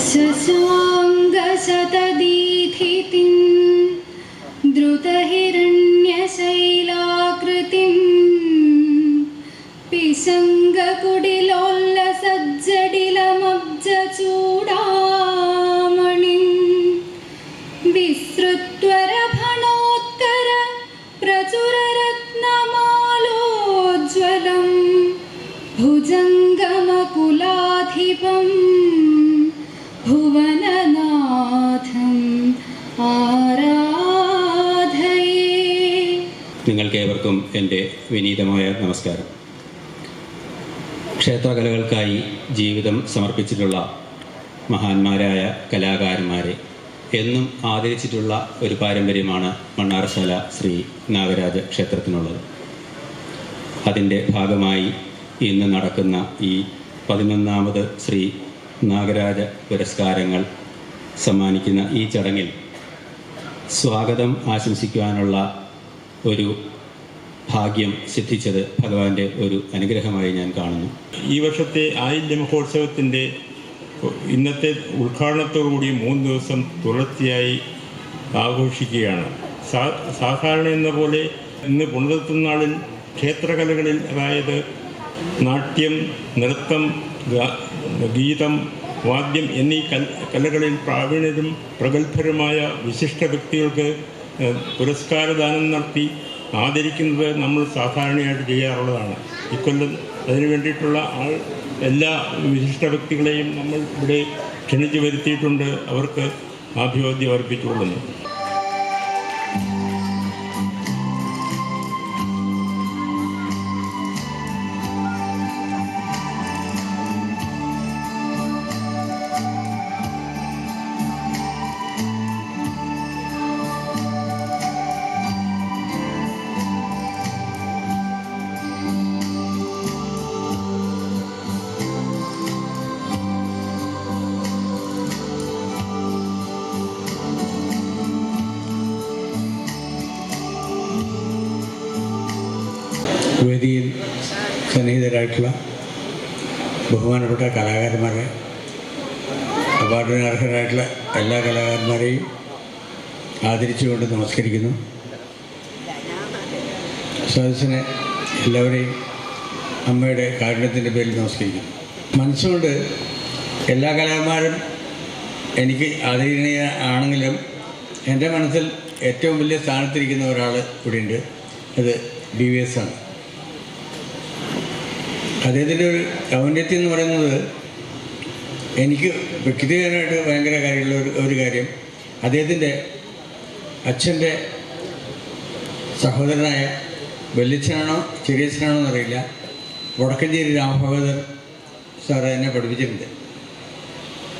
進もう വിനീതമായ നമസ്കാരം. ക്ഷേത്രകലകൾക്കായി ജീവിതം സമർപ്പിച്ചിട്ടുള്ള മഹാന്മാരായ കലാകാരന്മാരെ എന്നും ആദരിച്ചിട്ടുള്ള ഒരു പാരമ്പര്യമാണ് മണ്ണാറശാല ശ്രീ നാഗരാജ ക്ഷേത്രത്തിനുള്ളത്. അതിന്റെ ഭാഗമായി ഇന്ന് നടക്കുന്ന ഈ പതിനൊന്നാമത് ശ്രീ നാഗരാജ പുരസ്കാരങ്ങൾ സമ്മാനിക്കുന്ന ഈ ചടങ്ങിൽ സ്വാഗതം ആശംസിക്കുവാനുള്ള ഒരു ഭാഗ്യം സിദ്ധിച്ചത് ഭഗവാന്റെ ഒരു അനുഗ്രഹമായി ഞാൻ കാണുന്നു. ഈ വർഷത്തെ ആയില്യ മഹോത്സവത്തിന്റെ ഇന്നത്തെ ഉദ്ഘാടനത്തോടുകൂടി മൂന്ന് ദിവസം തുടർച്ചയായി ആഘോഷിക്കുകയാണ്. സാധാരണ എന്ന പോലെ ഇന്ന് പുനരുത്തുന്നാളിൽ ക്ഷേത്രകലകളിൽ അതായത് നാട്യം നൃത്തം ഗീതം വാദ്യം എന്നീ കലകളിൽ പ്രാവീണ്യരും പ്രഗത്ഭരുമായ വിശിഷ്ട വ്യക്തികൾക്ക് പുരസ്കാരദാനം നടത്തി ആദരിക്കുന്നത് നമ്മൾ സാധാരണയായിട്ട് ചെയ്യാറുള്ളതാണ്. ഇക്കൊല്ലം അതിനു വേണ്ടിയിട്ടുള്ള ആൾ എല്ലാ വിശിഷ്ട വ്യക്തികളെയും നമ്മൾ ഇവിടെ ക്ഷണിച്ചു വരുത്തിയിട്ടുണ്ട്. അവർക്ക് ആഭിവാദ്യം അർപ്പിച്ചുകൊള്ളുന്നു. നമസ്കരിക്കുന്നു മനസ്സുകൊണ്ട് എല്ലാ കലാകാരന്മാരും എനിക്ക് ആദരണീയ ആണെങ്കിലും എന്റെ മനസ്സിൽ ഏറ്റവും വലിയ സ്ഥാനത്തിരിക്കുന്ന ഒരാൾ കൂടിയുണ്ട് അത് ഡി വി എസ് ആണ്. അദ്ദേഹത്തിന്റെ ഒരു ഔന്നത്യം എന്ന് പറയുന്നത് എനിക്ക് വ്യക്തിപരമായിട്ട് ഭയങ്കര കാര്യമുള്ള ഒരു ഒരു കാര്യം. അദ്ദേഹത്തിന്റെ അച്ഛന്റെ സഹോദരനായ വല്യച്ഛനാണോ ചെറിയച്ഛനാണോ എന്നറിയില്ല. വടക്കഞ്ചേരി രാമഭഗവതർ സാറ് എന്നെ പഠിപ്പിച്ചിട്ടുണ്ട്.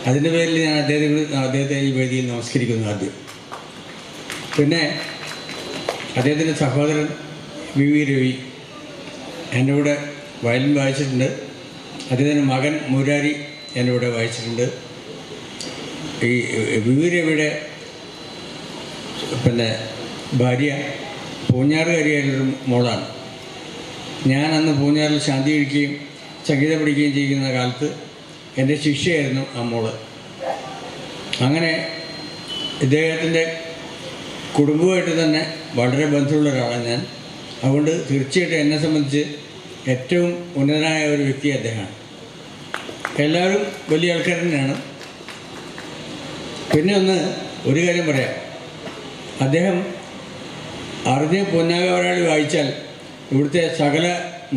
അതിന്റെ പേരിൽ ഞാൻ അദ്ദേഹത്തെ അദ്ദേഹത്തെ ഈ വേദിയിൽ നമസ്കരിക്കുന്നു ആദ്യം. പിന്നെ അദ്ദേഹത്തിന്റെ സഹോദരൻ വി വി രവി എന്റെ കൂടെ വയലിൻ വായിച്ചിട്ടുണ്ട്. അദ്ദേഹത്തിന്റെ മകൻ മുരാരി എന്റെ കൂടെ വായിച്ചിട്ടുണ്ട്. ഈ വി വി രവിയുടെ പിന്നെ ഭാര്യ പൂഞ്ഞാറുകാരിയായൊരു മോളാണ്. ഞാൻ അന്ന് പൂഞ്ഞാറിൽ ശാന്തി കഴിക്കുകയും സംഗീതം പഠിക്കുകയും ചെയ്യുന്ന കാലത്ത് എന്റെ ശിഷ്യയായിരുന്നു അമ്മോൾ അങ്ങനെ ഇദ്ദേഹത്തിന്റെ കുടുംബമായിട്ട് തന്നെ വളരെ ബന്ധമുള്ള ഒരാളാണ് ഞാൻ. അതുകൊണ്ട് തീർച്ചയായിട്ടും എന്നെ സംബന്ധിച്ച് ഏറ്റവും ഉന്നതനായ ഒരു വ്യക്തി അദ്ദേഹമാണ്. എല്ലാവരും വലിയ ആൾക്കാർ തന്നെയാണ്. പിന്നെ ഒന്ന് ഒരു കാര്യം പറയാം. അദ്ദേഹം അറിഞ്ഞ് ഒരാൾ വായിച്ചാൽ ഇവിടുത്തെ സകല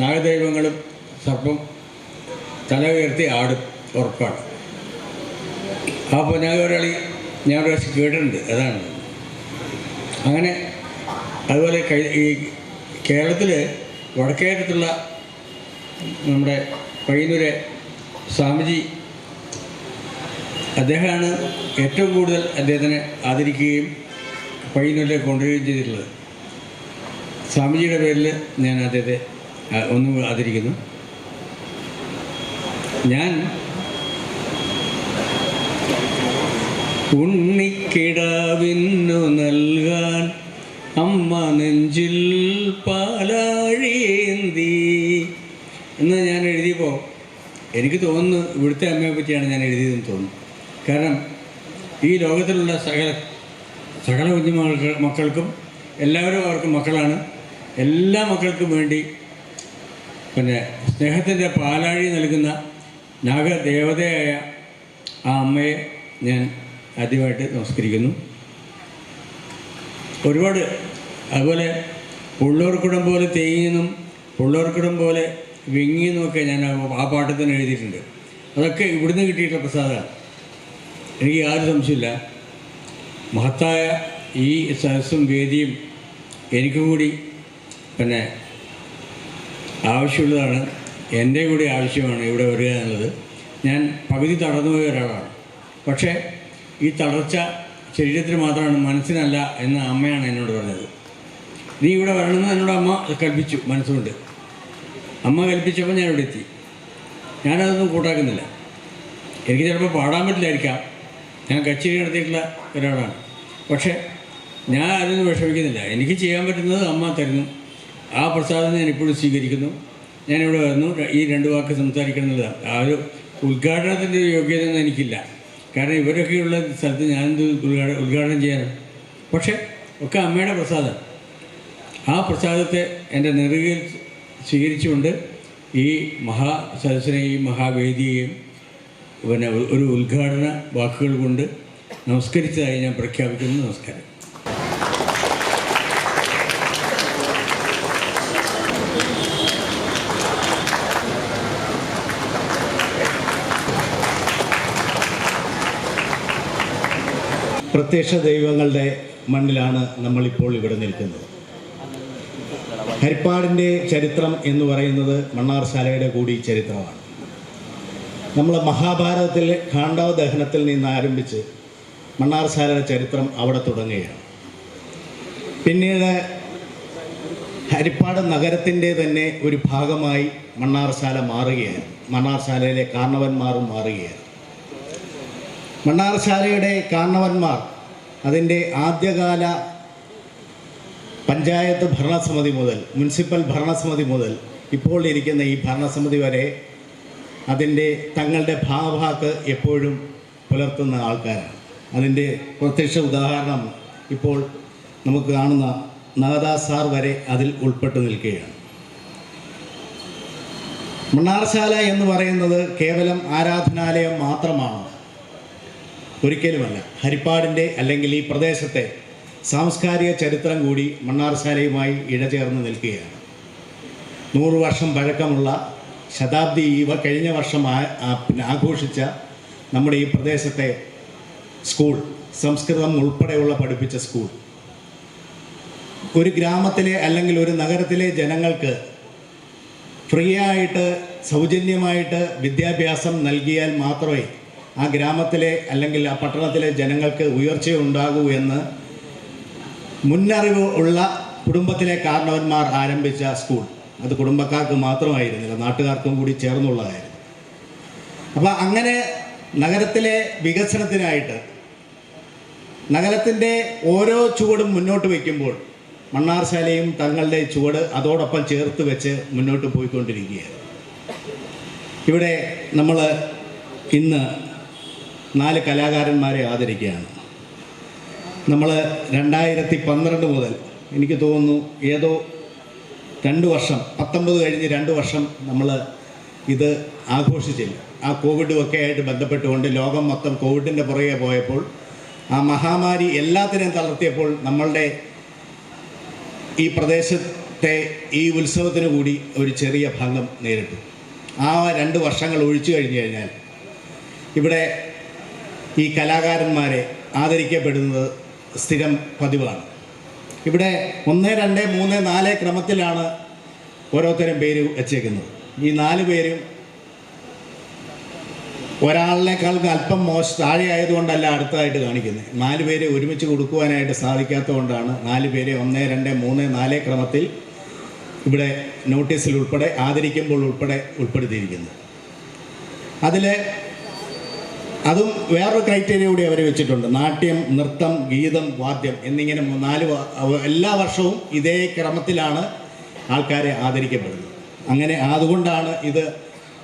നാഗദൈവങ്ങളും സർപ്പം തല ഉയർത്തി ആടും ഉറപ്പാണ്. ആ പൊന്നാകവരാളി ഞാൻ ഒരു പ്രാവശ്യം കേട്ടിട്ടുണ്ട് അതാണ്. അങ്ങനെ അതുപോലെ ഈ കേരളത്തിൽ വടക്കേറ്റത്തുള്ള നമ്മുടെ പയ്യന്നൂരെ സ്വാമിജി അദ്ദേഹമാണ് ഏറ്റവും കൂടുതൽ അദ്ദേഹത്തിനെ ആദരിക്കുകയും പയ്യന്നൂരിലേക്ക് കൊണ്ടുവരികയും ചെയ്തിട്ടുള്ളത്. സ്വാമിജിയുടെ പേരിൽ ഞാൻ അദ്ദേഹത്തെ ഒന്ന് ആദരിക്കുന്നു. ഞാൻ ഉണ്ണിക്കിടാവിന്നു നൽകാൻ അമ്മ നെഞ്ചിൽ പാലാഴിയേന്തി. എന്ന് ഞാൻ എഴുതിയപ്പോൾ എനിക്ക് തോന്നുന്നു ഇവിടുത്തെ അമ്മയെ പറ്റിയാണ് ഞാൻ എഴുതിയതെന്ന് തോന്നുന്നു. കാരണം ഈ ലോകത്തിലുള്ള സകല സകല കുഞ്ഞുമക്കൾക്ക് മക്കൾക്കും എല്ലാവരും അവർക്ക് മക്കളാണ്. എല്ലാ മക്കൾക്കും വേണ്ടി പിന്നെ സ്നേഹത്തിന്റെ പാലാഴി നൽകുന്ന നാഗദേവതയായ ആ അമ്മയെ ഞാൻ ആദ്യമായിട്ട് നമസ്കരിക്കുന്നു. ഒരുപാട് അതുപോലെ പുള്ളോർക്കുടം പോലെ തേങ്ങിയെന്നും പുള്ളോർക്കുടം പോലെ വിങ്ങിന്നുമൊക്കെ ഞാൻ ആ- ആ പാട്ടിൽ തന്നെ എഴുതിയിട്ടുണ്ട്. അതൊക്കെ ഇവിടുന്ന് കിട്ടിയിട്ടുള്ള പ്രസാദമാണ്. എനിക്ക് യാതൊരു സംശയമില്ല മഹത്തായ ഈ സദസ്സും വേദിയും എനിക്കും കൂടി പിന്നെ ആവശ്യമുള്ളതാണ്. എന്റെ കൂടി ആവശ്യമാണ് ഇവിടെ വരിക എന്നുള്ളത്. ഞാൻ പകുതി തളർന്നുപോയ ഒരാളാണ്. പക്ഷേ ഈ തളർച്ച ശരീരത്തിന് മാത്രമാണ് മനസ്സിനല്ല എന്ന് അമ്മയാണ് എന്നോട് പറഞ്ഞത്. നീ ഇവിടെ വരണമെന്ന് എന്നോട് അമ്മ കൽപ്പിച്ചു മനസ്സുകൊണ്ട്. അമ്മ കൽപ്പിച്ചപ്പോൾ ഞാൻ ഇവിടെ എത്തി. ഞാനതൊന്നും കൂട്ടാക്കുന്നില്ല. എനിക്ക് ചിലപ്പോൾ പാടാൻ പറ്റില്ലായിരിക്കാം. ഞാൻ കച്ചേരി നടത്തിയിട്ടുള്ള ഒരാളാണ്. പക്ഷേ ഞാൻ അതൊന്നും വിഷമിക്കുന്നില്ല. എനിക്ക് ചെയ്യാൻ പറ്റുന്നത് അമ്മ തരുന്നു. ആ പ്രസാദം ഞാൻ ഇപ്പോഴും സ്വീകരിക്കുന്നു. ഞാനിവിടെ വന്നു ഈ രണ്ട് വാക്ക് സംസാരിക്കണം എന്നുള്ളതാണ്. ആ ഒരു ഉദ്ഘാടനത്തിന്റെ യോഗ്യത ഒന്നും എനിക്കില്ല. കാരണം ഇവരൊക്കെയുള്ള സ്ഥലത്ത് ഞാനെന്ത് ഉദ്ഘാടനം ഉദ്ഘാടനം ചെയ്യാനാണ്? പക്ഷേ ഒക്കെ അമ്മയുടെ പ്രസാദം. ആ പ്രസാദത്തെ എന്റെ നെറുകയിൽ സ്വീകരിച്ചുകൊണ്ട് ഈ മഹാ സദസ്സിനെയും മഹാവേദിയെയും പിന്നെ ഒരു ഉദ്ഘാടന വാക്കുകൾ കൊണ്ട് നമസ്കരിച്ചതായി ഞാൻ പ്രഖ്യാപിക്കുന്നു. നമസ്കാരം. പ്രത്യക്ഷ ദൈവങ്ങളുടെ മണ്ണിലാണ് നമ്മളിപ്പോൾ ഇവിടെ നിൽക്കുന്നത്. ഹരിപ്പാടിന്റെ ചരിത്രം എന്ന് പറയുന്നത് മണ്ണാർശാലയുടെ കൂടി ചരിത്രമാണ്. നമ്മൾ മഹാഭാരതത്തിലെ ഖാണ്ഡവ ദഹനത്തിൽ നിന്ന് ആരംഭിച്ച് മണ്ണാർശാലയുടെ ചരിത്രം അവിടെ തുടങ്ങുകയാണ്. പിന്നീട് ഹരിപ്പാട് നഗരത്തിന്റെ തന്നെ ഒരു ഭാഗമായി മണ്ണാർശാല മാറുകയായിരുന്നു മണ്ണാർശാലയിലെ കാർണവന്മാരും മാറുകയാണ്. മണ്ണാർശാലയുടെ കാരണവന്മാർ അതിന്റെ ആദ്യകാല പഞ്ചായത്ത് ഭരണസമിതി മുതൽ മുനിസിപ്പൽ ഭരണസമിതി മുതൽ ഇപ്പോൾ ഇരിക്കുന്ന ഈ ഭരണസമിതി വരെ അതിന്റെ തങ്ങളുടെ ഭാവാക്ക് എപ്പോഴും പുലർത്തുന്ന ആൾക്കാരാണ്. അതിന്റെ പ്രത്യക്ഷ ഉദാഹരണം ഇപ്പോൾ നമുക്ക് കാണുന്ന നഗദാ സാർ വരെ അതിൽ ഉൾപ്പെട്ടു നിൽക്കുകയാണ്. മണ്ണാർശാല എന്ന് പറയുന്നത് കേവലം ആരാധനാലയം മാത്രമാണ്. ഒരിക്കലുമല്ല ഹരിപ്പാടിന്റെ അല്ലെങ്കിൽ ഈ പ്രദേശത്തെ സാംസ്കാരിക ചരിത്രം കൂടി മണ്ണാർശാലയുമായി ഇഴചേർന്ന് നിൽക്കുകയാണ്. നൂറ് വർഷം പഴക്കമുള്ള ശതാബ്ദി ഈ കഴിഞ്ഞ വർഷം പിന്നെ ആഘോഷിച്ച നമ്മുടെ ഈ പ്രദേശത്തെ സ്കൂൾ സംസ്കൃതം ഉൾപ്പെടെയുള്ള പഠിപ്പിച്ച സ്കൂൾ. ഒരു ഗ്രാമത്തിലെ അല്ലെങ്കിൽ ഒരു നഗരത്തിലെ ജനങ്ങൾക്ക് ഫ്രീ ആയിട്ട് സൗജന്യമായിട്ട് വിദ്യാഭ്യാസം നൽകിയാൽ മാത്രമേ ആ ഗ്രാമത്തിലെ അല്ലെങ്കിൽ ആ പട്ടണത്തിലെ ജനങ്ങൾക്ക് ഉയർച്ചയുണ്ടാകൂ എന്ന് മുന്നറിവ് ഉള്ള കുടുംബത്തിലെ കാരണവന്മാർ ആരംഭിച്ച സ്കൂൾ. അത് കുടുംബക്കാർക്ക് മാത്രമായിരുന്നില്ല നാട്ടുകാർക്കും കൂടി ചേർന്നുള്ളതായിരുന്നു. അപ്പോൾ അങ്ങനെ നഗരത്തിലെ വികസനത്തിനായിട്ട് നഗരത്തിന്റെ ഓരോ ചുവടും മുന്നോട്ട് വയ്ക്കുമ്പോൾ മണ്ണാർശാലയും തങ്ങളുടെ ചുവട് അതോടൊപ്പം ചേർത്ത് വെച്ച് മുന്നോട്ട് പോയിക്കൊണ്ടിരിക്കുകയാണ്. ഇവിടെ നമ്മൾ ഇന്ന് നാല് കലാകാരന്മാരെ ആദരിക്കുകയാണ്. നമ്മൾ രണ്ടായിരത്തി പന്ത്രണ്ട് മുതൽ എനിക്ക് തോന്നുന്നു ഏതോ രണ്ട് വർഷം പത്തൊമ്പത് കഴിഞ്ഞ് രണ്ട് വർഷം നമ്മൾ ഇത് ആഘോഷിച്ചില്ല. ആ കോവിഡും ഒക്കെ ആയിട്ട് ബന്ധപ്പെട്ടുകൊണ്ട് ലോകം മൊത്തം കോവിഡിന്റെ പുറകെ പോയപ്പോൾ ആ മഹാമാരി എല്ലാത്തിനെയും തളർത്തിയപ്പോൾ നമ്മളുടെ ഈ പ്രദേശത്തെ ഈ ഉത്സവത്തിന് കൂടി ഒരു ചെറിയ ഭംഗം നേരിട്ടു. ആ രണ്ട് വർഷങ്ങൾ ഒഴിച്ചു കഴിഞ്ഞു കഴിഞ്ഞാൽ ഇവിടെ ഈ കലാകാരന്മാരെ ആദരിക്കപ്പെടുന്നത് സ്ഥിരം പതിവാണ്. ഇവിടെ ഒന്ന് രണ്ട് മൂന്ന് നാല് ക്രമത്തിലാണ് ഓരോരുത്തരും പേര് വച്ചേക്കുന്നത്. ഈ നാല് പേരും ഒരാളിനേക്കാൾ അല്പം മോശ താഴെ ആയതുകൊണ്ടല്ല അടുത്തതായിട്ട് കാണിക്കുന്നത്. നാല് പേരെ ഒരുമിച്ച് കൊടുക്കുവാനായിട്ട് സാധിക്കാത്തതുകൊണ്ടാണ് നാല് പേരെ ഒന്ന് രണ്ട് മൂന്ന് നാല് ക്രമത്തിൽ ഇവിടെ നോട്ടീസിൽ ഉൾപ്പെടെ ആദരിക്കുമ്പോൾ ഉൾപ്പെടെ ഉൾപ്പെടുത്തിയിരിക്കുന്നത്. അതിൽ അതും വേറൊരു ക്രൈറ്റീരിയ കൂടി അവർ വെച്ചിട്ടുണ്ട്. നാട്യം നൃത്തം ഗീതം വാദ്യം എന്നിങ്ങനെ നാല് എല്ലാ വർഷവും ഇതേ ക്രമത്തിലാണ് ആൾക്കാരെ ആദരിക്കപ്പെടുന്നത്. അങ്ങനെ അതുകൊണ്ടാണ് ഇത്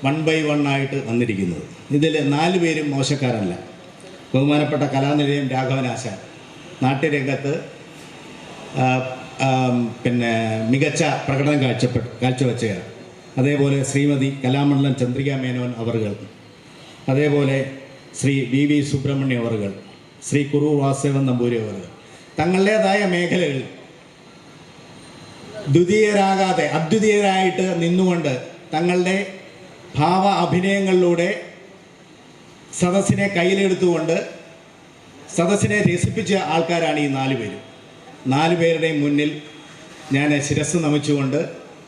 വൺ ബൈ വൺ ആയിട്ട് വന്നിരിക്കുന്നത്. ഇതിൽ നാല് പേരും മോശക്കാരല്ല. ബഹുമാനപ്പെട്ട കലാനിലയം രാഘവനാശാൻ നാട്യരംഗത്ത് പിന്നെ മികച്ച പ്രകടനം കാഴ്ചപ്പെട്ടു കാഴ്ചവെച്ചയാണ് അതേപോലെ ശ്രീമതി കലാമണ്ഡലം ചന്ദ്രിക മേനോൻ അവറുകൾ അതേപോലെ ശ്രീ വി വി സുബ്രഹ്മണ്യ അവറുകൾ ശ്രീ കുറൂർ വാസുദേവൻ നമ്പൂരി അവറുകൾ തങ്ങളുടേതായ മേഖലകളിൽ ദ്വിതീയരാകാതെ അദ്വിതീയരായിട്ട് നിന്നുകൊണ്ട് തങ്ങളുടെ ഭാവ അഭിനയങ്ങളിലൂടെ സദസ്സിനെ കയ്യിലെടുത്തുകൊണ്ട് സദസ്സിനെ രസിപ്പിച്ച ആൾക്കാരാണ് ഈ നാല് പേര്. നാല് പേരുടെയും മുന്നിൽ ഞാൻ ശിരസ് നമിച്ചുകൊണ്ട്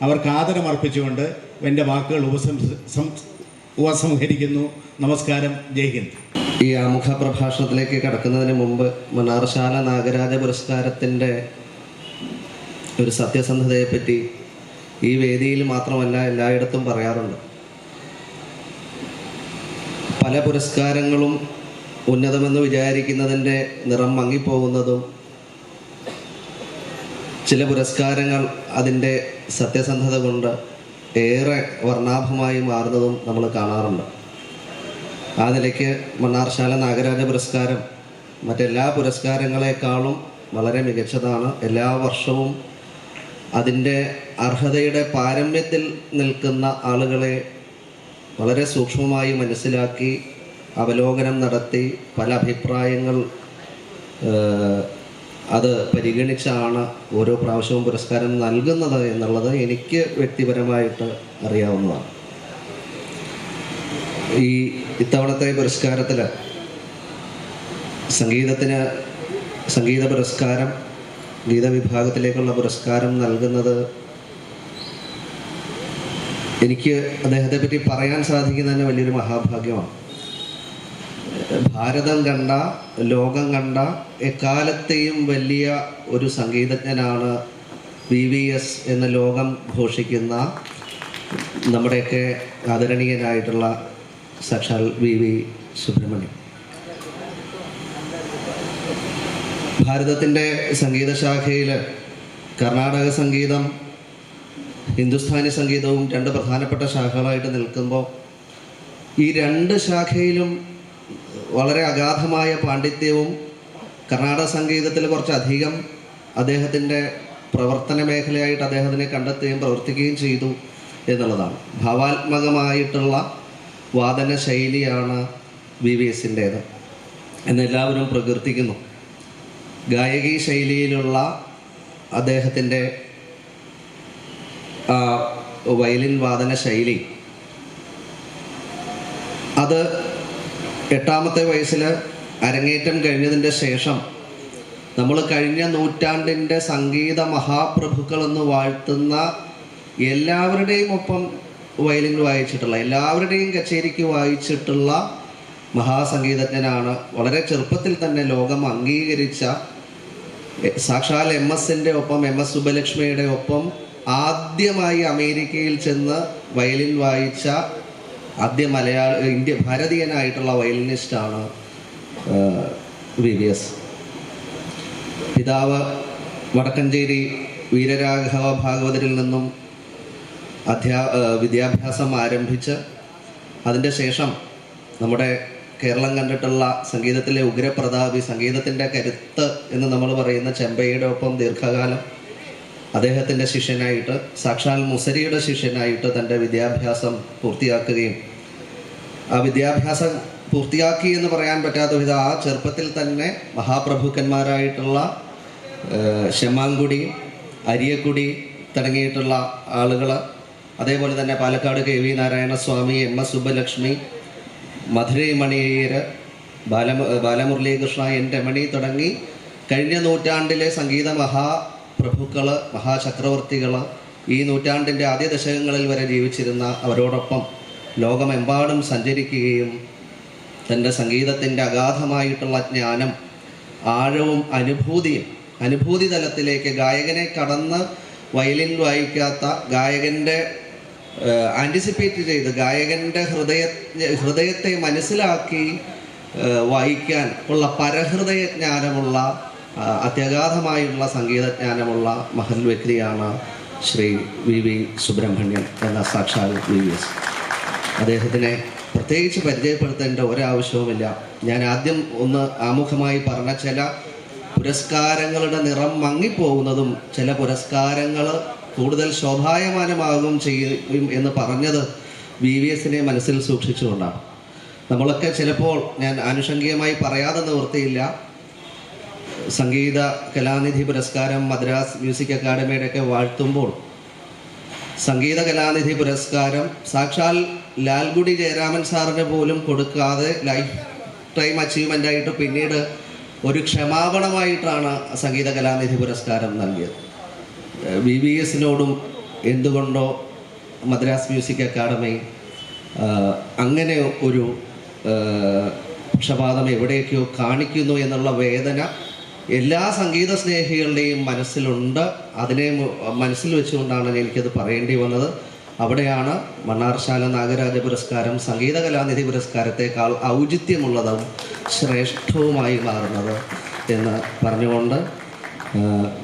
അവർക്ക് ആദരമർപ്പിച്ചുകൊണ്ട് എന്റെ വാക്കുകൾ ഉപസം സം- ഉപസംഹരിക്കുന്നു. നമസ്കാരം. ജയ് ഹിന്ദ്. ഈ ആമുഖ പ്രഭാഷണത്തിലേക്ക് കടക്കുന്നതിന് മുമ്പ് മണ്ണാർശാല നാഗരാജ പുരസ്കാരത്തിന്റെ ഒരു സത്യസന്ധതയെപ്പറ്റി ഈ വേദിയിൽ മാത്രമല്ല എല്ലായിടത്തും പറയാറുണ്ട്. പല പുരസ്കാരങ്ങളും ഉന്നതമെന്ന് വിചാരിക്കുന്നതിന്റെ നിറം മങ്ങിപ്പോകുന്നതും ചില പുരസ്കാരങ്ങൾ അതിന്റെ സത്യസന്ധത കൊണ്ട് ഏറെ വർണാഭമായി മാറുന്നതും നമ്മൾ കാണാറുണ്ട്. ആ നിലയ്ക്ക് മണ്ണാർശാല നാഗരാജ പുരസ്കാരം മറ്റെല്ലാ പുരസ്കാരങ്ങളെക്കാളും വളരെ മികച്ചതാണ്. എല്ലാ വർഷവും അതിന്റെ അർഹതയുടെ പാരമ്യത്തിൽ നിൽക്കുന്ന ആളുകളെ വളരെ സൂക്ഷ്മമായി മനസ്സിലാക്കി അവലോകനം നടത്തി പല അഭിപ്രായങ്ങൾ അത് പരിഗണിച്ചാണ് ഓരോ പ്രാവശ്യവും പുരസ്കാരം നൽകുന്നത് എന്നുള്ളത് എനിക്ക് വ്യക്തിപരമായിട്ട് അറിയാവുന്നതാണ്. ഈ ഇത്തവണത്തെ പുരസ്കാരത്തിൽ സംഗീതത്തിന് സംഗീത പുരസ്കാരം ഗീത വിഭാഗത്തിലേക്കുള്ള പുരസ്കാരം നൽകുന്നത് എനിക്ക് അദ്ദേഹത്തെ പറ്റി പറയാൻ സാധിക്കുന്നതിന് വലിയൊരു മഹാഭാഗ്യമാണ്. ഭാരതം കണ്ട ലോകം കണ്ട എക്കാലത്തെയും വലിയ ഒരു സംഗീതജ്ഞനാണ് വി വി എസ് എന്ന ലോകം ഘോഷിക്കുന്ന നമ്മുടെയൊക്കെ ആദരണീയനായിട്ടുള്ള സാക്ഷാൽ വി വി സുബ്രഹ്മണ്യം. ഭാരതത്തിന്റെ സംഗീതശാഖയിൽ കർണാടക സംഗീതം ഹിന്ദുസ്ഥാനി സംഗീതവും രണ്ട് പ്രധാനപ്പെട്ട ശാഖകളായിട്ട് നിൽക്കുമ്പോൾ ഈ രണ്ട് ശാഖയിലും വളരെ അഗാധമായ പാണ്ഡിത്യവും കർണാടക സംഗീതത്തിൽ കുറച്ചധികം അദ്ദേഹത്തിന്റെ പ്രവർത്തന മേഖലയായിട്ട് അദ്ദേഹത്തിനെ കണ്ടെത്തുകയും പ്രവർത്തിക്കുകയും ചെയ്തു എന്നുള്ളതാണ്. ഭാവാത്മകമായിട്ടുള്ള വാദന ശൈലിയാണ് വി വി എസിന്റേത് എന്നെല്ലാവരും പ്രകീർത്തിക്കുന്നു. ഗായകി ശൈലിയിലുള്ള അദ്ദേഹത്തിന്റെ വയലിൻ വാദന ശൈലി. അത് എട്ടാമത്തെ വയസ്സിൽ അരങ്ങേറ്റം കഴിഞ്ഞതിന്റെ ശേഷം നമ്മൾ കഴിഞ്ഞ നൂറ്റാണ്ടിന്റെ സംഗീത മഹാപ്രഭുക്കളെന്ന് വാഴ്ത്തുന്ന എല്ലാവരുടെയും ഒപ്പം വയലിൻ വായിച്ചിട്ടുള്ള എല്ലാവരുടെയും കച്ചേരിക്ക് വായിച്ചിട്ടുള്ള മഹാസംഗീതജ്ഞനാണ്. വളരെ ചെറുപ്പത്തിൽ തന്നെ ലോകം അംഗീകരിച്ച സാക്ഷാൽ എം എസിന്റെ ഒപ്പം എം എസ് സുബ്ബലക്ഷ്മിയുടെ ഒപ്പം ആദ്യമായി അമേരിക്കയിൽ ചെന്ന് വയലിൻ വായിച്ച ആദ്യ മലയാള ഇന്ത്യ ഭാരതീയനായിട്ടുള്ള വയലിനിസ്റ്റാണ് വി വി എസ് പിതാവ് വടക്കഞ്ചേരി വീരരാഘവ ഭാഗവതരിൽ നിന്നും അധ്യാ വിദ്യാഭ്യാസം ആരംഭിച്ച് അതിന്റെ ശേഷം നമ്മുടെ കേരളം കണ്ടിട്ടുള്ള സംഗീതത്തിലെ ഉഗ്രപ്രതാപി സംഗീതത്തിന്റെ കരുത്ത് എന്ന് നമ്മൾ പറയുന്ന ചെമ്പയുടെ ഒപ്പം ദീർഘകാലം അദ്ദേഹത്തിന്റെ ശിഷ്യനായിട്ട് സാക്ഷാൽ മുസരിയുടെ ശിഷ്യനായിട്ട് തന്റെ വിദ്യാഭ്യാസം പൂർത്തിയാക്കുകയും ആ വിദ്യാഭ്യാസം പൂർത്തിയാക്കി എന്ന് പറയാൻ പറ്റാത്ത വിധം ആ ചെറുപ്പത്തിൽ തന്നെ മഹാപ്രഭുക്കന്മാരായിട്ടുള്ള ഏഹ്, ശെമ്മാങ്കുടി അരിയക്കുടി തുടങ്ങിയിട്ടുള്ള ആളുകൾ അതേപോലെ തന്നെ Palakkad K V Narayanaswamy M S Subbulakshmi Madurai Mani Iyer Bala Balamuralikrishna N Ramani തുടങ്ങി കഴിഞ്ഞ നൂറ്റാണ്ടിലെ സംഗീത മഹാപ്രഭുക്കൾ മഹാചക്രവർത്തികൾ ഈ നൂറ്റാണ്ടിന്റെ ആദ്യ ദശകങ്ങളിൽ വരെ ജീവിച്ചിരുന്ന അവരോടൊപ്പം ലോകമെമ്പാടും സഞ്ചരിക്കുകയും തന്റെ സംഗീതത്തിന്റെ അഗാധമായിട്ടുള്ള ജ്ഞാനം ആഴവും അനുഭൂതിയും അനുഭൂതി തലത്തിലേക്ക് ഗായകനെ കടന്ന് വയലിൻ വായിക്കാത്ത ഗായകന്റെ ആന്റിസിപ്പേറ്റ് ചെയ്ത് ഗായകന്റെ ഹൃദയ ഹൃദയത്തെ മനസ്സിലാക്കി വായിക്കാൻ ഉള്ള പരഹൃദയ ജ്ഞാനമുള്ള അത്യഗാധമായുള്ള സംഗീതജ്ഞാനമുള്ള മഹൽ വ്യക്തിയാണ് ശ്രീ വി വി സുബ്രഹ്മണ്യൻ എന്ന സാക്ഷാൽ വി വി എസ്. അദ്ദേഹത്തിനെ പ്രത്യേകിച്ച് പരിചയപ്പെടുത്തേണ്ട ഒരാവശ്യവുമില്ല. ഞാൻ ആദ്യം ഒന്ന് ആമുഖമായി പറഞ്ഞ ചില പുരസ്കാരങ്ങളുടെ നിറം മങ്ങിപ്പോകുന്നതും ചില പുരസ്കാരങ്ങൾ കൂടുതൽ ശോഭായമാനമാകും ചെയ്യും എന്ന് പറഞ്ഞത് വി വി എസിനെ മനസ്സിൽ സൂക്ഷിച്ചുകൊണ്ടാണ്. നമ്മളൊക്കെ ചിലപ്പോൾ ഞാൻ ആനുഷംഗികമായി പറയാതെ നിവൃത്തിയില്ല സംഗീത കലാനിധി പുരസ്കാരം മദ്രാസ് മ്യൂസിക് അക്കാദമിയുടെയൊക്കെ വാഴ്ത്തുമ്പോൾ സംഗീത കലാനിധി പുരസ്കാരം സാക്ഷാൽ ലാൽഗുഡി ജയരാമൻ സാറിന് പോലും കൊടുക്കാതെ ലൈഫ് ടൈം അച്ചീവ്മെന്റ് ആയിട്ട് പിന്നീട് ഒരു ക്ഷമാപണമായിട്ടാണ് സംഗീത കലാനിധി പുരസ്കാരം നൽകിയത്. വി വി എസിനോടും എന്തുകൊണ്ടോ മദ്രാസ് മ്യൂസിക് അക്കാദമി അങ്ങനെ ഒരു പക്ഷപാതം എവിടെയൊക്കെയോ കാണിക്കുന്നു എന്നുള്ള വേദന എല്ലാ സംഗീത സ്നേഹികളുടെയും മനസ്സിലുണ്ട്. അതിനെ മനസ്സിൽ വെച്ചുകൊണ്ടാണ് എനിക്കത് പറയേണ്ടി വന്നത്. അവിടെയാണ് മണ്ണാർശാല നാഗരാജ പുരസ്കാരം സംഗീത കലാനിധി പുരസ്കാരത്തെക്കാൾ ഔചിത്യമുള്ളതും ശ്രേഷ്ഠവുമായി മാറുന്നത് എന്ന് പറഞ്ഞുകൊണ്ട്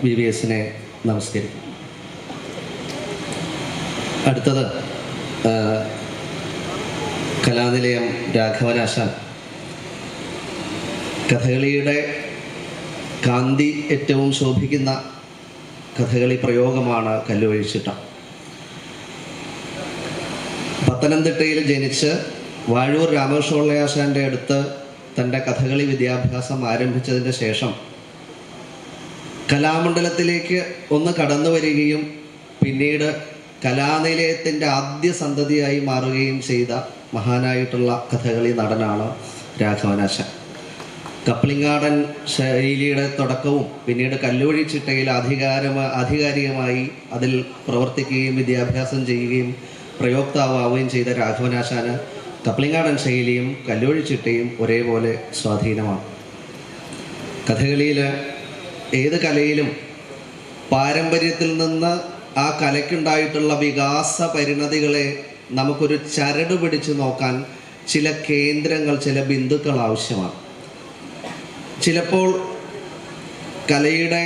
വി വി എസിനെ നമസ്കരിക്കും അടുത്തത് കലാനിലയം രാഘവനാശാൻ കഥകളിയുടെ കാന്തി ഏറ്റവും ശോഭിക്കുന്ന കഥകളി പ്രയോഗമാണ് കല്ലുവഴിച്ചിട്ട. പത്തനംതിട്ടയിൽ ജനിച്ച് വാഴൂർ രാമകൃഷ്ണപിള്ളയാശാന്റെ അടുത്ത് തന്റെ കഥകളി വിദ്യാഭ്യാസം ആരംഭിച്ചതിന് ശേഷം കലാമണ്ഡലത്തിലേക്ക് ഒന്ന് കടന്നു വരികയും പിന്നീട് കലാനിലയത്തിന്റെ ആദ്യ സന്തതിയായി മാറുകയും ചെയ്ത മഹാനായിട്ടുള്ള കഥകളി നടനാണ് രാഘവനാശൻ കപ്ലിങ്ങാടൻ ശൈലിയുടെ തുടക്കവും പിന്നീട് കല്ലുവഴി ചിട്ടയിൽ അധികാരമ ആധികാരികമായി അതിൽ പ്രവർത്തിക്കുകയും വിദ്യാഭ്യാസം ചെയ്യുകയും പ്രയോക്താവുകയും ചെയ്ത രാഘവനാശാന് കപ്ലിങ്ങാടൻ ശൈലിയും കല്ലുവഴി ചിട്ടയും ഒരേപോലെ സ്വാധീനമാണ്. കഥകളിയിൽ ഏത് കലയിലും പാരമ്പര്യത്തിൽ നിന്ന് ആ കലയ്ക്കുണ്ടായിട്ടുള്ള വികാസ പരിണതികളെ നമുക്കൊരു ചരട് പിടിച്ചു നോക്കാൻ ചില കേന്ദ്രങ്ങൾ ചില ബിന്ദുക്കൾ ആവശ്യമാണ്. ചിലപ്പോൾ കലയുടെ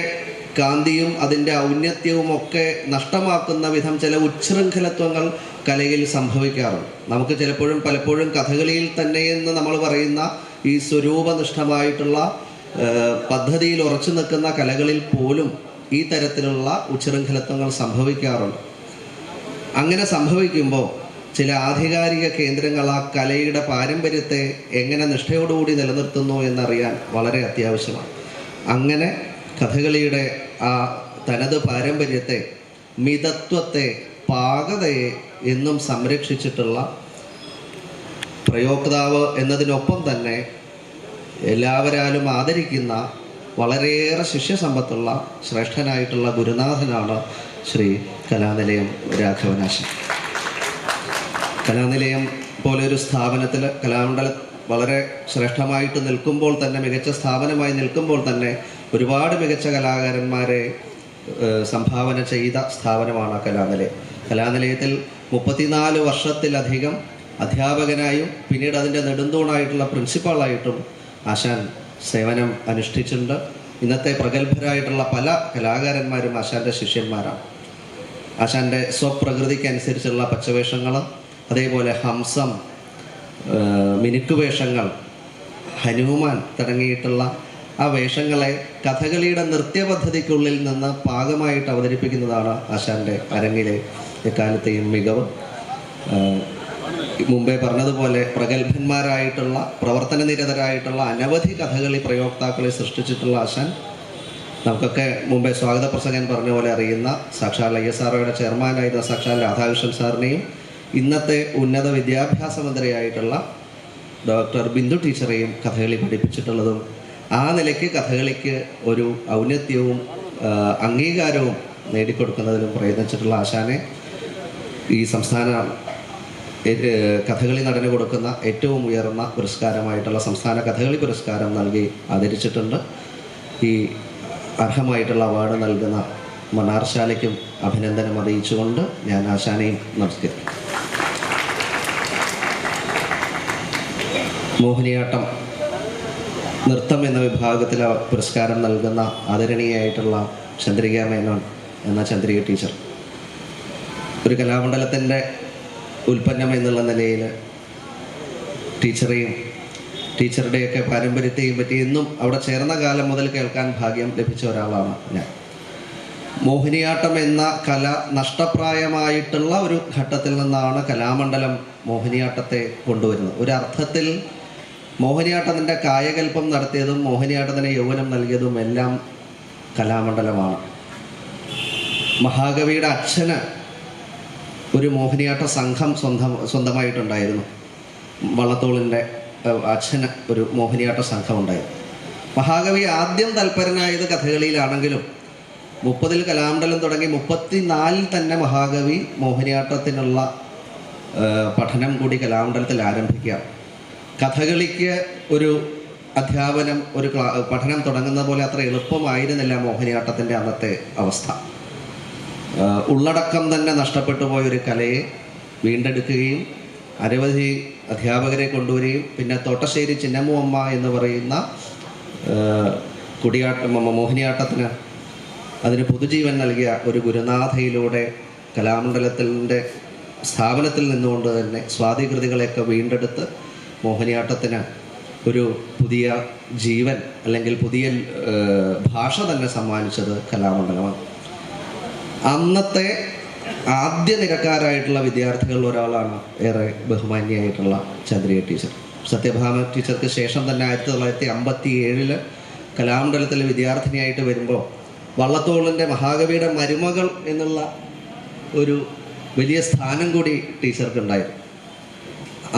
കാന്തിയും അതിന്റെ ഔന്നത്യവും ഒക്കെ നഷ്ടമാക്കുന്ന വിധം ചില ഉച്ഛൃംഖലത്വങ്ങൾ കലയിൽ സംഭവിക്കാറുണ്ട്. നമുക്ക് ചിലപ്പോഴും പലപ്പോഴും കഥകളിയിൽ തന്നെയെന്ന് നമ്മൾ പറയുന്ന ഈ സ്വരൂപനിഷ്ഠമായിട്ടുള്ള പദ്ധതിയിൽ ഉറച്ചു നിൽക്കുന്ന കലകളിൽ പോലും ഈ തരത്തിലുള്ള ഉച്ഛൃംഖലത്വങ്ങൾ സംഭവിക്കാറുണ്ട്. അങ്ങനെ സംഭവിക്കുമ്പോൾ ചില ആധികാരിക കേന്ദ്രങ്ങൾ ആ കലയുടെ പാരമ്പര്യത്തെ എങ്ങനെ നിഷ്ഠയോടുകൂടി നിലനിർത്തുന്നു എന്നറിയാൻ വളരെ അത്യാവശ്യമാണ്. അങ്ങനെ കഥകളിയുടെ ആ തനത് പാരമ്പര്യത്തെ മിതത്വത്തെ പാകതയെ എന്നും സംരക്ഷിച്ചിട്ടുള്ള പ്രയോക്താവ് എന്നതിനൊപ്പം തന്നെ എല്ലാവരാലും ആദരിക്കുന്ന വളരെയേറെ ശിഷ്യസമ്പത്തുള്ള ശ്രേഷ്ഠനായിട്ടുള്ള ഗുരുനാഥനാണ് ശ്രീ കലാനിലയം രാഘവനാശൻ. കലാനിലയം പോലെ ഒരു സ്ഥാപനത്തിൽ കലാമണ്ഡലം വളരെ ശ്രേഷ്ഠമായിട്ട് നിൽക്കുമ്പോൾ തന്നെ മികച്ച സ്ഥാപനമായി നിൽക്കുമ്പോൾ തന്നെ ഒരുപാട് മികച്ച കലാകാരന്മാരെ സംഭാവന ചെയ്ത സ്ഥാപനമാണ് കലാനിലയം. കലാനിലയത്തിൽ മുപ്പത്തിനാല് വർഷത്തിലധികം അധ്യാപകനായും പിന്നീട് അതിന്റെ നെടുന്തൂണായിട്ടുള്ള പ്രിൻസിപ്പാളായിട്ടും ആശാൻ സേവനം അനുഷ്ഠിച്ചിട്ടുണ്ട്. ഇന്നത്തെ പ്രഗത്ഭരായിട്ടുള്ള പല കലാകാരന്മാരും ആശാന്റെ ശിഷ്യന്മാരാണ്. ആശാന്റെ സ്വപ്രകൃതിക്കനുസരിച്ചുള്ള പച്ചവേഷങ്ങൾ അതേപോലെ ഹംസം മിനുക്ക് വേഷങ്ങൾ ഹനുമാൻ തുടങ്ങിയിട്ടുള്ള ആ വേഷങ്ങളെ കഥകളിയുടെ നൃത്യപദ്ധതിക്കുള്ളിൽ നിന്ന് പാകമായിട്ട് അവതരിപ്പിക്കുന്നതാണ് ആശാന്റെ അരങ്ങിലെ എക്കാലത്തെയും മികവ്. മുമ്പേ പറഞ്ഞതുപോലെ പ്രഗത്ഭന്മാരായിട്ടുള്ള പ്രവർത്തന നിരതരായിട്ടുള്ള അനവധി കഥകളി പ്രയോക്താക്കളെ സൃഷ്ടിച്ചിട്ടുള്ള ആശാൻ. നമുക്കൊക്കെ മുമ്പേ സ്വാഗത പ്രസംഗൻ പറഞ്ഞ പോലെ അറിയുന്ന സാക്ഷാൽ ഐ എസ് ആർഒയുടെ ചെയർമാനായിരുന്ന സാക്ഷാൽ രാധാകൃഷ്ണൻ സാറിനെയും ഇന്നത്തെ ഉന്നത വിദ്യാഭ്യാസ മന്ത്രിയായിട്ടുള്ള ഡോക്ടർ ബിന്ദു ടീച്ചറെയും കഥകളി പഠിപ്പിച്ചിട്ടുള്ളതും ആ നിലയ്ക്ക് കഥകളിക്ക് ഒരു ഔന്നത്യവും അംഗീകാരവും നേടിക്കൊടുക്കുന്നതിനും പ്രയത്നിച്ചിട്ടുള്ള ആശാനെ ഈ സംസ്ഥാന കഥകളി നടന് കൊടുക്കുന്ന ഏറ്റവും ഉയർന്ന പുരസ്കാരമായിട്ടുള്ള സംസ്ഥാന കഥകളി പുരസ്കാരം നൽകി ആദരിച്ചിട്ടുണ്ട്. ഈ അർഹമായിട്ടുള്ള അവാർഡ് നൽകുന്ന മണ്ണാർശാലയ്ക്കും അഭിനന്ദനം അറിയിച്ചുകൊണ്ട് ഞാൻ ആശാനെയും നമസ്കരിക്കും മോഹിനിയാട്ടം നൃത്തം എന്ന വിഭാഗത്തിൽ പുരസ്കാരം നൽകുന്ന ആദരണീയായിട്ടുള്ള ചന്ദ്രിക മേനോൻ എന്ന ചന്ദ്രിക ടീച്ചർ ഒരു കലാമണ്ഡലത്തിന്റെ ഉൽപ്പന്നം എന്നുള്ള നിലയിൽ ടീച്ചറെയും ടീച്ചറുടെയൊക്കെ പാരമ്പര്യത്തെയും പറ്റി എന്നും അവിടെ ചേർന്ന കാലം മുതൽ കേൾക്കാൻ ഭാഗ്യം ലഭിച്ച ഒരാളാണ് ഞാൻ. മോഹിനിയാട്ടം എന്ന കല നഷ്ടപ്രായമായിട്ടുള്ള ഒരു ഘട്ടത്തിൽ നിന്നാണ് കലാമണ്ഡലം മോഹിനിയാട്ടത്തെ കൊണ്ടുവരുന്നത്. ഒരു അർത്ഥത്തിൽ മോഹിനിയാട്ടത്തിന്റെ കായകൽപ്പം നടത്തിയതും മോഹിനിയാട്ടത്തിന് യൗവനം നൽകിയതും എല്ലാം കലാമണ്ഡലമാണ്. മഹാകവിയുടെ അച്ഛന് ഒരു മോഹിനിയാട്ട സംഘം സ്വന്തം സ്വന്തമായിട്ടുണ്ടായിരുന്നു. വള്ളത്തോളിന്റെ അച്ഛന് ഒരു മോഹിനിയാട്ട സംഘം ഉണ്ടായിരുന്നു മഹാകവി ആദ്യം തൽപരനായത് കഥകളിയിലാണെങ്കിലും മുപ്പതിൽ കലാമണ്ഡലം തുടങ്ങി മുപ്പത്തിനാലിൽ തന്നെ മഹാകവി മോഹിനിയാട്ടത്തിനുള്ള പഠനം കൂടി കലാമണ്ഡലത്തിൽ ആരംഭിക്കുകയാണ്. കഥകളിക്ക് ഒരു അധ്യാപനം ഒരു പഠനം തുടങ്ങുന്ന പോലെ അത്ര എളുപ്പമായിരുന്നില്ല മോഹിനിയാട്ടത്തിന്റെ അന്നത്തെ അവസ്ഥ. ഉള്ളടക്കം തന്നെ നഷ്ടപ്പെട്ടു പോയ ഒരു കലയെ വീണ്ടെടുക്കുകയും അനവധി അധ്യാപകരെ കൊണ്ടുവരികയും പിന്നെ തോട്ടശ്ശേരി ചിന്നമ്മു അമ്മ എന്ന് പറയുന്ന കുടിയാട്ടം മോഹിനിയാട്ടത്തിന് അതിന് പുതുജീവൻ നൽകിയ ഒരു ഗുരുനാഥയിലൂടെ കലാമണ്ഡലത്തിന്റെ സ്ഥാപനത്തിൽ നിന്നുകൊണ്ട് തന്നെ സ്വാതികൃതികളെയൊക്കെ വീണ്ടെടുത്ത് മോഹിനിയാട്ടത്തിന് ഒരു പുതിയ ജീവൻ അല്ലെങ്കിൽ പുതിയ ഭാഷ തന്നെ സമ്മാനിച്ചത് കലാമണ്ഡലമാണ് അന്നത്തെ ആദ്യ നിരക്കാരായിട്ടുള്ള വിദ്യാർത്ഥികളിൽ ഒരാളാണ് ഏറെ ബഹുമാന്യായിട്ടുള്ള ചന്ദ്രിക ടീച്ചർ. സത്യഭാമ ടീച്ചർക്ക് ശേഷം തന്നെ ആയിരത്തി തൊള്ളായിരത്തി അമ്പത്തി ഏഴിൽ കലാമണ്ഡലത്തിലെ വിദ്യാർത്ഥിനിയായിട്ട് വരുമ്പോൾ വള്ളത്തോളിന്റെ മഹാകവിയുടെ മരുമകൾ എന്നുള്ള ഒരു വലിയ സ്ഥാനം കൂടി ടീച്ചർക്ക് ഉണ്ടായിരുന്നു.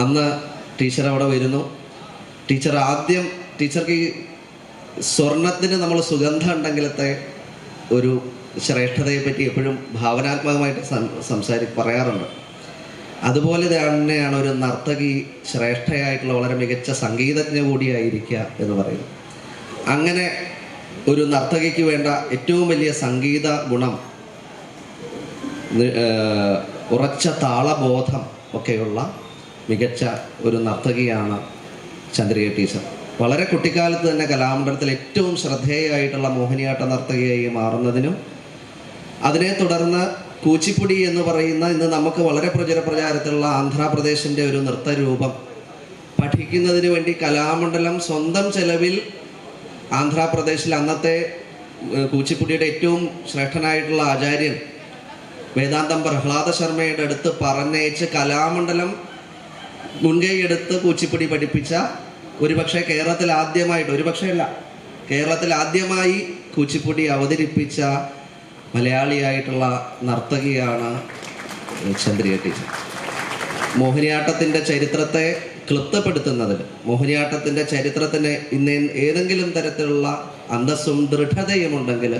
അന്ന് ടീച്ചർ അവിടെ വരുന്നു. ടീച്ചർ ആദ്യം ടീച്ചർക്ക് ഈ സ്വർണത്തിന് നമ്മൾ സുഗന്ധം ഉണ്ടെങ്കിലത്തെ ഒരു ശ്രേഷ്ഠതയെ പറ്റി എപ്പോഴും ഭാവനാത്മകമായിട്ട് സംസാരി പറയാറുണ്ട്. അതുപോലെ തന്നെയാണ് ഒരു നർത്തകി ശ്രേഷ്ഠയായിട്ടുള്ള വളരെ മികച്ച സംഗീതജ്ഞ കൂടിയായിരിക്കുക എന്ന് പറയുന്നത്. അങ്ങനെ ഒരു നർത്തകിക്ക് വേണ്ട ഏറ്റവും വലിയ സംഗീത ഗുണം ഉറച്ച താളബോധം ഒക്കെയുള്ള മികച്ച ഒരു നർത്തകിയാണ് ചന്ദ്രിക ടീച്ചർ. വളരെ കുട്ടിക്കാലത്ത് തന്നെ കലാമണ്ഡലത്തിൽ ഏറ്റവും ശ്രദ്ധേയമായിട്ടുള്ള മോഹിനിയാട്ട നർത്തകിയായി മാറുന്നതിനും അതിനെ തുടർന്ന് കൂച്ചിപ്പുടി എന്ന് പറയുന്ന ഇന്ന് നമുക്ക് വളരെ പ്രചുര പ്രചാരത്തിലുള്ള ആന്ധ്രാപ്രദേശിന്റെ ഒരു നൃത്തരൂപം പഠിക്കുന്നതിന് വേണ്ടി കലാമണ്ഡലം സ്വന്തം ചെലവിൽ ആന്ധ്രാപ്രദേശിൽ അന്നത്തെ കൂച്ചിപ്പുടിയുടെ ഏറ്റവും ശ്രേഷ്ഠനായിട്ടുള്ള ആചാര്യൻ വേദാന്തം പ്രഹ്ലാദ ശർമ്മയുടെ അടുത്ത് പറഞ്ഞയച്ച് കലാമണ്ഡലം മുൻകൈ എടുത്ത് കൂച്ചിപ്പുടി പഠിപ്പിച്ച ഒരുപക്ഷെ കേരളത്തിൽ ആദ്യമായിട്ട് ഒരുപക്ഷെ അല്ല കേരളത്തിൽ ആദ്യമായി കൂച്ചിപ്പുടി അവതരിപ്പിച്ച മലയാളിയായിട്ടുള്ള നർത്തകിയാണ് ചന്ദ്രിയ ടീച്ചർ. മോഹിനിയാട്ടത്തിന്റെ ചരിത്രത്തെ ക്ലിപ്തപ്പെടുത്തുന്നതിൽ മോഹിനിയാട്ടത്തിന്റെ ചരിത്രത്തിന് ഇന്ന് ഏതെങ്കിലും തരത്തിലുള്ള അന്തസ്സും ദൃഢതയും ഉണ്ടെങ്കിൽ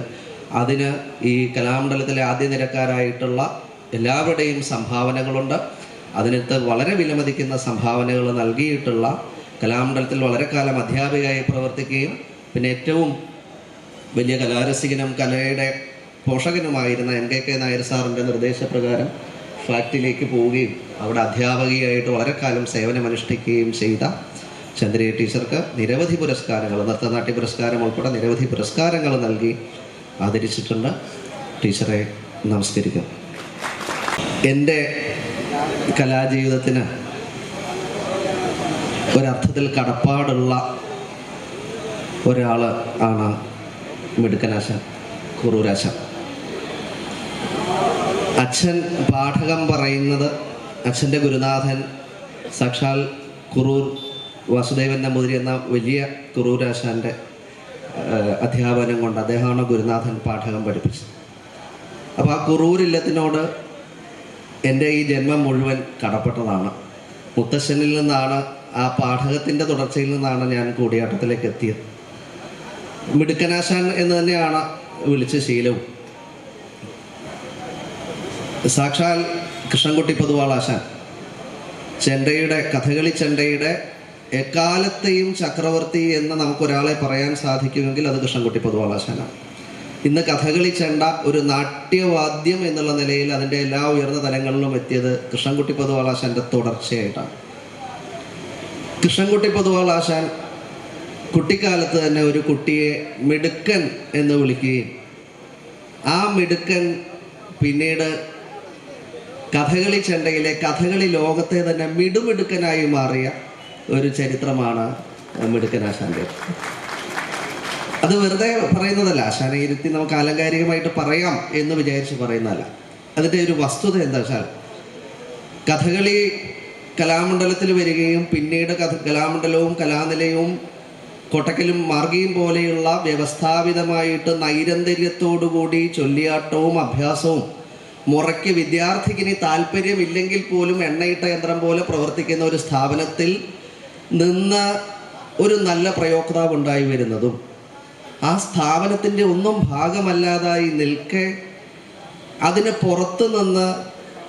അതിന് ഈ കലാമണ്ഡലത്തിലെ ആദ്യ നിരക്കാരായിട്ടുള്ള എല്ലാവരുടെയും സംഭാവനകളുണ്ട്. അതിനകത്ത് വളരെ വിലമതിക്കുന്ന സംഭാവനകൾ നൽകിയിട്ടുള്ള കലാമണ്ഡലത്തിൽ വളരെ കാലം അധ്യാപികയായി പ്രവർത്തിക്കുകയും പിന്നെ ഏറ്റവും വലിയ കലാരസികനും കലയുടെ പോഷകനുമായിരുന്ന എം കെ കെ നായർ സാറിന്റെ നിർദ്ദേശപ്രകാരം ഫ്ലാറ്റിലേക്ക് പോവുകയും അവിടെ അധ്യാപകയായിട്ട് വളരെ കാലം സേവനമനുഷ്ഠിക്കുകയും ചെയ്ത ചന്ദ്രയെ ടീച്ചർക്ക് നിരവധി പുരസ്കാരങ്ങൾ നൃത്തനാട്യ പുരസ്കാരം ഉൾപ്പെടെ നിരവധി പുരസ്കാരങ്ങൾ നൽകി ആദരിച്ചിട്ടുണ്ട്. ടീച്ചറെ നമസ്കരിക്കുന്നു. എന്റെ കലാജീവിതത്തിന് ഒരർത്ഥത്തിൽ കടപ്പാടുള്ള ഒരാൾ ആണ് മിടുക്കനാശ കുറൂരാശ. അച്ഛൻ പാഠകം പറയുന്നത് അച്ഛന്റെ ഗുരുനാഥൻ സാക്ഷാൽ കുറൂർ വാസുദേവൻ നമ്പൂതിരി എന്ന വലിയ കുറൂരാശാന്റെ അധ്യാപനം കൊണ്ട് അദ്ദേഹമാണ് ഗുരുനാഥൻ പാഠകം പഠിപ്പിച്ചത്. അപ്പോൾ ആ കുറൂർ ഇല്ലത്തിനോട് എന്റെ ഈ ജന്മം മുഴുവൻ കടപ്പെട്ടതാണ്. മുത്തശ്ശനിൽ നിന്നാണ് ആ പാഠകത്തിന്റെ തുടർച്ചയിൽ നിന്നാണ് ഞാൻ കൂടിയാട്ടത്തിലേക്ക് എത്തിയത്. മിടുക്കനാശാൻ എന്ന് തന്നെയാണ് വിളിച്ച ശീലവും. സാക്ഷാൽ കൃഷ്ണൻകുട്ടി പൊതുവാളാശാൻ. ചെണ്ടയുടെ കഥകളി ചെണ്ടയുടെ എക്കാലത്തെയും ചക്രവർത്തി എന്ന് നമുക്കൊരാളെ പറയാൻ സാധിക്കുമെങ്കിൽ അത് കൃഷ്ണൻകുട്ടി പൊതുവാളാശാനാണ്. ഇന്ന് കഥകളി ചെണ്ട ഒരു നാട്യവാദ്യം എന്നുള്ള നിലയിൽ അതിന്റെ എല്ലാ ഉയർന്ന തലങ്ങളിലും എത്തിയത് കൃഷ്ണൻകുട്ടി പൊതുവാളാശാന്റെ തുടർച്ചയായിട്ടാണ്. കൃഷ്ണൻകുട്ടി പൊതുവാളാശാൻ കുട്ടിക്കാലത്ത് തന്നെ ഒരു കുട്ടിയെ മിടുക്കൻ എന്ന് വിളിക്കുകയും ആ മിടുക്കൻ പിന്നീട് കഥകളി ചെണ്ടയിലെ കഥകളി ലോകത്തെ തന്നെ മിടുമിടുക്കനായി മാറിയ ഒരു ചരിത്രമാണ് മിടുക്കനാശാന്റെ. അത് വെറുതെ പറയുന്നതല്ല. ആശാനെ നമുക്ക് ആലങ്കാരികമായിട്ട് പറയാം എന്ന് വിചാരിച്ച് പറയുന്നതല്ല. അതിന്റെ ഒരു വസ്തുത എന്താ വെച്ചാൽ കഥകളി കലാമണ്ഡലത്തിൽ വരികയും പിന്നീട് കഥ കലാമണ്ഡലവും കലാനിലയവും കൊട്ടക്കലും മാർഗിയും പോലെയുള്ള വ്യവസ്ഥാപിതമായിട്ട് നൈരന്തര്യത്തോടുകൂടി ചൊല്ലിയാട്ടവും അഭ്യാസവും മുറയ്ക്ക് വിദ്യാർത്ഥിക്ക് ഇനി താല്പര്യമില്ലെങ്കിൽ പോലും എണ്ണയിട്ട യന്ത്രം പോലെ പ്രവർത്തിക്കുന്ന ഒരു സ്ഥാപനത്തിൽ നിന്ന് ഒരു നല്ല പ്രയോക്താവ് ഉണ്ടായി വരുന്നതും ആ സ്ഥാപനത്തിന്റെ ഒന്നും ഭാഗമല്ലാതായി നിൽക്കെ അതിന് പുറത്തു നിന്ന്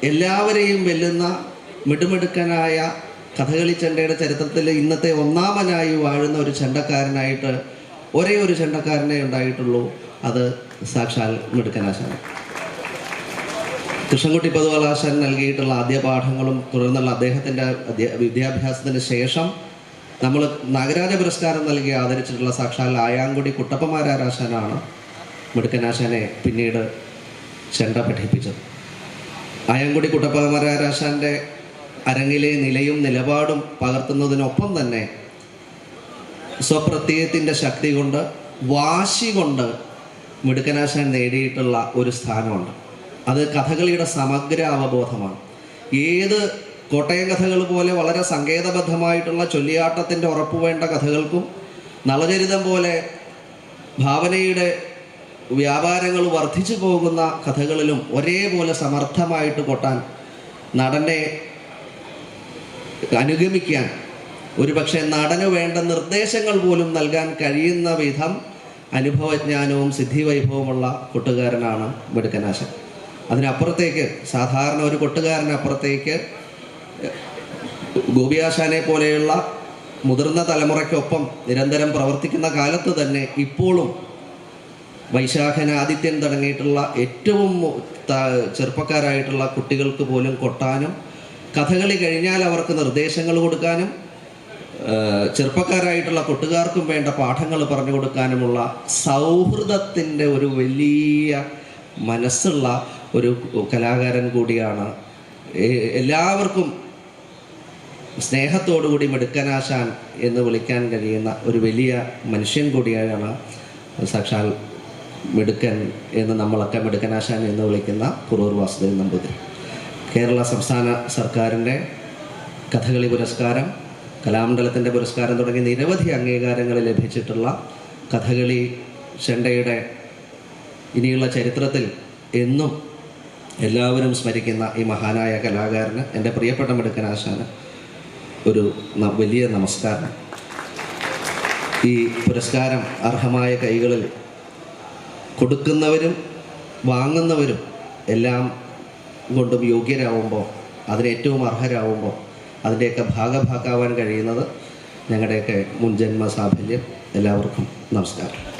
എല്ലാവരെയും വെല്ലുന്ന മിടുമിടുക്കനായ കഥകളി ചെണ്ടയുടെ ചരിത്രത്തിൽ ഇന്നത്തെ ഒന്നാമനായി വാഴുന്ന ഒരു ചെണ്ടക്കാരനായിട്ട് ഒരേ ഒരു ചെണ്ടക്കാരനെ ഉണ്ടായിട്ടുള്ളൂ. അത് സാക്ഷാൽ മിടുക്കനാശാണ് കൃഷ്ണൻകുട്ടി പൊതുവലാശാൻ നൽകിയിട്ടുള്ള ആദ്യ പാഠങ്ങളും തുടർന്നുള്ള അദ്ദേഹത്തിന്റെ വിദ്യാഭ്യാസത്തിന് ശേഷം നമ്മൾ നാഗരാജ പുരസ്കാരം നൽകി ആദരിച്ചിട്ടുള്ള സാക്ഷാൽ ആയാങ്കുടി കുട്ടപ്പമാരാശാനാണ് മിടുക്കനാശാനെ പിന്നീട് ചെണ്ട പഠിപ്പിച്ചത്. ആയാങ്കുടി കുട്ടപ്പമാരാശാന്റെ അരങ്ങിലെ നിലയും നിലപാടും പകർത്തുന്നതിനൊപ്പം തന്നെ സ്വപ്രത്യയത്തിന്റെ ശക്തി കൊണ്ട് വാശി കൊണ്ട് മിടുക്കനാശാൻ നേടിയിട്ടുള്ള ഒരു സ്ഥാനമുണ്ട്. അത് കഥകളിയുടെ സമഗ്ര അവബോധമാണ്. ഏത് കോട്ടയം കഥകൾ പോലെ വളരെ സങ്കേതബദ്ധമായിട്ടുള്ള ചൊല്ലിയാട്ടത്തിന്റെ ഉറപ്പ് വേണ്ട കഥകൾക്കും നളചരിതം പോലെ ഭാവനയുടെ വ്യാപാരങ്ങൾ വർദ്ധിച്ചു പോകുന്ന കഥകളിലും ഒരേപോലെ സമർത്ഥമായിട്ട് കൊട്ടാൻ നടനെ അനുഗമിക്കാൻ ഒരുപക്ഷെ നടന് വേണ്ട നിർദ്ദേശങ്ങൾ പോലും നൽകാൻ കഴിയുന്ന വിധം അനുഭവജ്ഞാനവും സിദ്ധിവൈഭവമുള്ള കൊട്ടുകാരനാണ് മിടുക്കനാശൻ. അതിനപ്പുറത്തേക്ക് സാധാരണ ഒരു കൊട്ടുകാരനപ്പുറത്തേക്ക് ഗോപിയാശാനെ പോലെയുള്ള മുതിർന്ന തലമുറയ്ക്കൊപ്പം നിരന്തരം പ്രവർത്തിക്കുന്ന കാലത്ത് തന്നെ ഇപ്പോഴും വൈശാഖൻ ആദിത്യൻ തുടങ്ങിയിട്ടുള്ള ഏറ്റവും ചെറുപ്പക്കാരായിട്ടുള്ള കുട്ടികൾക്ക് പോലും കൊട്ടാനും കഥകളി കഴിഞ്ഞാൽ അവർക്ക് നിർദ്ദേശങ്ങൾ കൊടുക്കാനും ചെറുപ്പക്കാരായിട്ടുള്ള കൊട്ടുകാർക്കും വേണ്ട പാഠങ്ങൾ പറഞ്ഞു കൊടുക്കാനുമുള്ള സൗഹൃദത്തിന്റെ ഒരു വലിയ മനസ്സുള്ള ഒരു കലാകാരൻ കൂടിയാണ് എല്ലാവർക്കും സ്നേഹത്തോടുകൂടി മിടുക്കനാശാൻ എന്ന് വിളിക്കാൻ കഴിയുന്ന ഒരു വലിയ മനുഷ്യൻ കൂടിയാണ് സാക്ഷാൽ മിടുക്കൻ എന്ന് നമ്മളൊക്കെ മിടുക്കനാശാൻ എന്ന് വിളിക്കുന്ന കുറൂർ വാസുദേവൻ നമ്പൂതിരി. കേരള സംസ്ഥാന സർക്കാരിന്റെ കഥകളി പുരസ്കാരം കലാമണ്ഡലത്തിന്റെ പുരസ്കാരം തുടങ്ങി നിരവധി അംഗീകാരങ്ങൾ ലഭിച്ചിട്ടുള്ള കഥകളി ചെണ്ടയുടെ ഇനിയുള്ള ചരിത്രത്തിൽ എന്നും എല്ലാവരും സ്മരിക്കുന്ന ഈ മഹാനായ കലാകാരന് എന്റെ പ്രിയപ്പെട്ട മിടുക്കനാശാന് ഒരു വലിയ നമസ്കാരം. ഈ പുരസ്കാരം അർഹമായ കൈകളിൽ കൊടുക്കുന്നവരും വാങ്ങുന്നവരും എല്ലാം കൊണ്ടും യോഗ്യരാകുമ്പോൾ അതിന് ഏറ്റവും അർഹരാകുമ്പോൾ അതിന്റെയൊക്കെ ഭാഗഭാക്കാവാൻ കഴിയുന്നത് ഞങ്ങളുടെയൊക്കെ മുൻജന്മ സാഫല്യം എല്ലാവർക്കും നമസ്കാരം.